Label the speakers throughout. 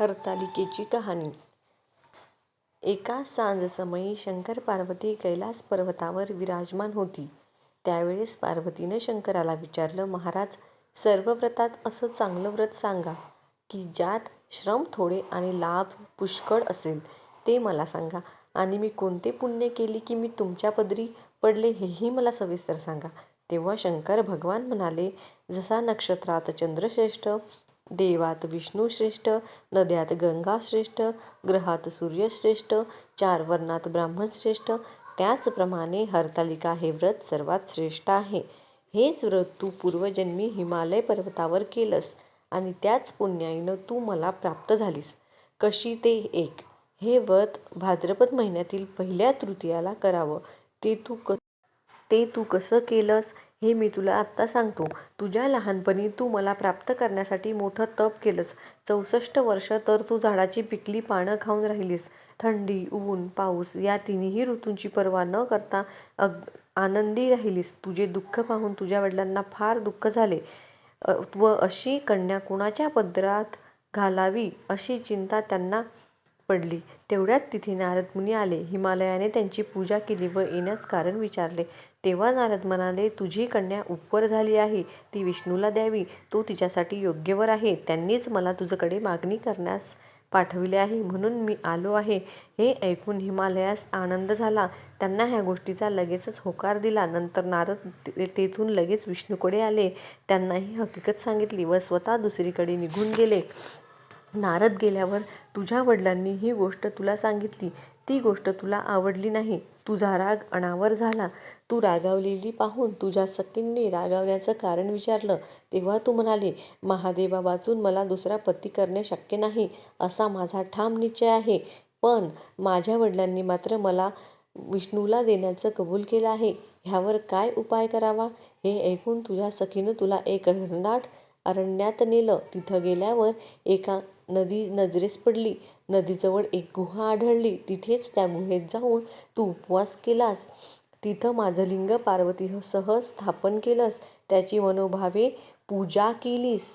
Speaker 1: हरतालिकेची कहाणी एका सांजसमयी शंकर पार्वती कैलास पर्वतावर विराजमान होती. त्यावेळेस पार्वतीनं शंकराला विचारलं, महाराज, सर्व व्रतात असं चांगलं व्रत सांगा की ज्यात श्रम थोडे आणि लाभ पुष्कळ असेल ते मला सांगा. आणि मी कोणते पुण्य केले की मी तुमच्या पदरी पडले हेही मला सविस्तर सांगा. तेव्हा शंकर भगवान म्हणाले, जसा नक्षत्रात चंद्रश्रेष्ठ देवात विष्णू श्रेष्ठ, नद्यात गंगा श्रेष्ठ, ग्रहात सूर्य श्रेष्ठ, चार वर्णात ब्राह्मण श्रेष्ठ, त्याचप्रमाणे हरतालिका हे व्रत सर्वात श्रेष्ठ आहे. हेच व्रत तू पूर्वजन्मी हिमालय पर्वतावर केलंस आणि त्याच पुण्याईनं तू मला प्राप्त झालीस. कशी ते एक हे व्रत भाद्रपद महिन्यातील पहिल्या तृतीयाला करावं. ते तू ते तू कसं केलंस हे मी तुला आत्ता सांगतो. तुझ्या लहानपणी तू मला प्राप्त करण्यासाठी मोठं तप केलंस. चौसष्ट वर्ष तर तू झाडाची पिकली पानं खाऊन राहिलीस. थंडी, ऊन, पाऊस या तिन्ही ऋतूंची पर्वा न करता अग आनंदी राहिलीस. तुझे दुःख पाहून तुझ्या वडिलांना फार दुःख झाले व अशी कन्या कुणाच्या पदरात घालावी अशी चिंता त्यांना पडली. तेवढ्यात तिथे नारदमुनी आले. हिमालयाने त्यांची पूजा केली व येण्यास कारण विचारले. तेव्हा नारद म्हणाले, तुझी कन्या उपवर झाली आहे. ती विष्णूला द्यावी. तो तिच्यासाठी योग्यवर आहे. त्यांनीच मला तुझ्याकडे मागणी करण्यास पाठविले आहे म्हणून मी आलो आहे. हे ऐकून हिमालयास आनंद झाला. त्यांना ह्या गोष्टीचा लगेचच होकार दिला. नंतर नारद तेथून लगेच विष्णूकडे आले. त्यांना ही सांगितली व स्वतः दुसरीकडे निघून गेले. नारद गेल्यावर तुझ्या वडिलांनी ही गोष्ट तुला सांगितली. ती गोष्ट तुला आवडली नाही. तुझा राग अनावर झाला. तू रागावलेली पाहून तुझ्या सखींनी रागावण्याचं कारण विचारलं. तेव्हा तू म्हणाली, महादेवावाचून मला दुसरा पती करणे शक्य नाही असा माझा ठाम निश्चय आहे. पण माझ्या वडिलांनी मात्र मला विष्णूला देण्याचं कबूल केलं आहे. ह्यावर काय उपाय करावा? हे ऐकून तुझ्या सखीनं तुला एक घनदाट अरण्यात नेलं. तिथं गेल्यावर एका नदी नजरेस पडली. नदीजवळ एक गुहा आढळली. तिथेच त्या गुहेत जाऊन तू उपवास केलास. तिथं माझं लिंग पार्वतीसह स्थापन केलंस. त्याची मनोभावे पूजा केलीस.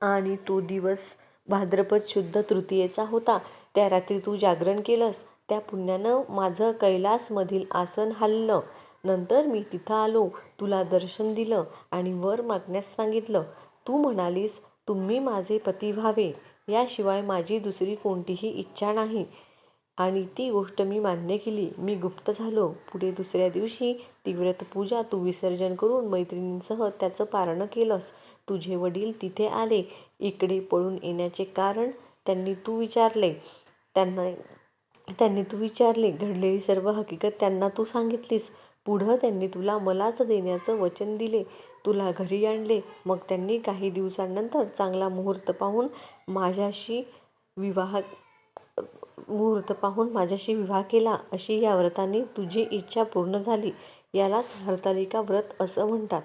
Speaker 1: आणि तो दिवस भाद्रपद शुद्ध तृतीयेचा होता. त्या रात्री तू जागरण केलंस. त्या पुण्यानं माझं कैलासमधील आसन हाललं. नंतर मी तिथं आलो. तुला दर्शन दिलं आणि वर मागण्यास सांगितलं. तू म्हणालीस, तुम्ही माझे पती व्हावे याशिवाय माझी दुसरी कोणतीही इच्छा नाही. आणि ती गोष्ट मी मान्य केली. मी गुप्त झालो. पुढे दुसऱ्या दिवशी ती व्रतपूजा तू विसर्जन करून मैत्रिणींसह त्याचं पारणं केलंस. तुझे वडील तिथे आले. इकडे पळून येण्याचे कारण त्यांनी तू विचारले. त्यांना त्यांनी तू विचारले घडलेली सर्व हकीकत त्यांना तू सांगितलीस. पुढं त्यांनी तुला मलाच देण्याचं वचन दिले. तुला घरी आणले. मग त्यांनी काही दिवसांनंतर चांगला मुहूर्त पाहून माझ्याशी विवाह केला. अशी या व्रताने तुझी इच्छा पूर्ण झाली. यालाच हरतालिका व्रत असं म्हणतात.